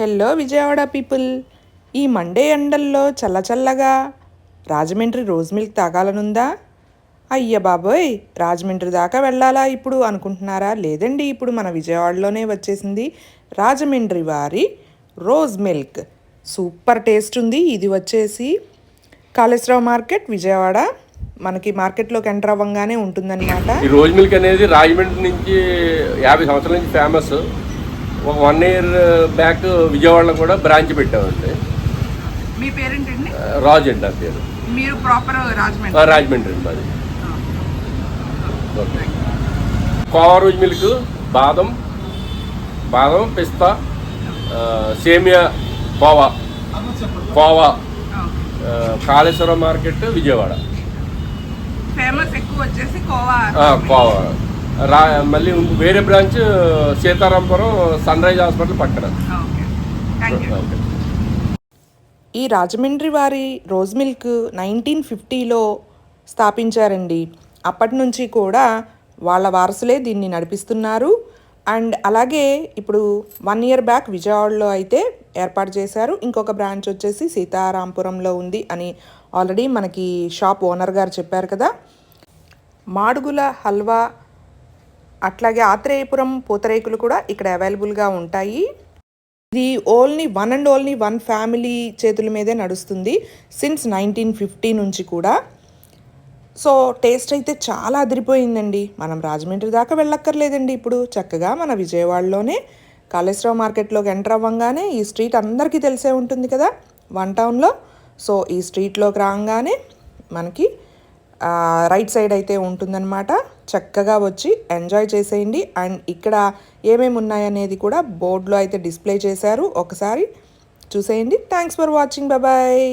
Hello Vijayawada people. ఈ మండే ఎండల్లో చల్లచల్లగా. రాజమండ్రి రోజ్ మిల్క్ తాగాలనుందా? అయ్య బాబోయ్ రాజమండ్రి దాకా వెళ్ళాలా ఇప్పుడు అనుకుంటున్నారా? లేదండి ఇప్పుడు మన విజయవాడలోనే వచ్చేసింది రాజమండ్రి వారి రోజ్ మిల్క్. సూపర్ టేస్ట్ ఉంది ఇది వచ్చేసి కాళేశ్వరావు మార్కెట్ విజయవాడ. మనకి మార్కెట్లోకి ఎంటర్ అవ్వగానే ఉంటుందన్నమాట. ఈ రోజ్ మిల్క్ అనేది రాజమండ్రి నుంచి యాభై సంవత్సరాల నుంచి ఫేమస్. ఒక వన్ ఇయర్ బ్యాక్ విజయవాడలో కూడా బ్రాంచ్ పెట్టామండి. మీ పేరేంటండి? రాజ్ అండి ఆ పేరు. మీరు ప్రాపర్ రాజమండ్రి? రాజమండ్రి అండి మాది. ఓకే. కోవా రోజ్ మిల్క్ బాదం బాదం పిస్తా సేమియా కోవా. కోవా. కాళేశ్వరం మార్కెట్ విజయవాడ. ఫేమస్ ఎక్కువ వచ్చేసి కోవా. కోవా. రా మళ్ళీ వేరే branch Seetharampuram sun rise hospital పక్కన. ఈ రాజమండ్రి వారి రోజ్ మిల్క్ నైన్టీన్ ఫిఫ్టీలో స్థాపించారండి. అప్పటి నుంచి కూడా వాళ్ళ వారసులే దీన్ని నడిపిస్తున్నారు. అండ్ అలాగే ఇప్పుడు వన్ ఇయర్ బ్యాక్ విజయవాడలో అయితే ఏర్పాటు చేశారు. ఇంకొక బ్రాంచ్ వచ్చేసి సీతారాంపురంలో ఉంది అని ఆల్రెడీ మనకి షాప్ ఓనర్ గారు చెప్పారు కదా. మాడుగుల హల్వా అట్లాగే ఆత్రేయపురం పూతరేకులు కూడా ఇక్కడ అవైలబుల్గా ఉంటాయి. ఇది only one and only one family చేతుల మీదే నడుస్తుంది సిన్స్ నైన్టీన్ ఫిఫ్టీ నుంచి కూడా. సో టేస్ట్ అయితే చాలా అదిరిపోయిందండి. మనం రాజమండ్రి దాకా వెళ్ళక్కర్లేదండి ఇప్పుడు. చక్కగా మన విజయవాడలోనే కాళేశ్వరం మార్కెట్లోకి ఎంటర్ అవ్వంగానే ఈ స్ట్రీట్ అందరికీ తెలిసే ఉంటుంది కదా వన్ టౌన్లో. సో ఈ స్ట్రీట్లోకి రాగానే మనకి రైట్ సైడ్ అయితే ఉంటుందన్నమాట. చక్కగా వచ్చి ఎంజాయ్ చేసేయండి. అండ్ ఇక్కడ ఏమేమి ఉన్నాయనేది కూడా బోర్డులో అయితే డిస్ప్లే చేశారు. ఒకసారి చూసేయండి. Thanks for watching bye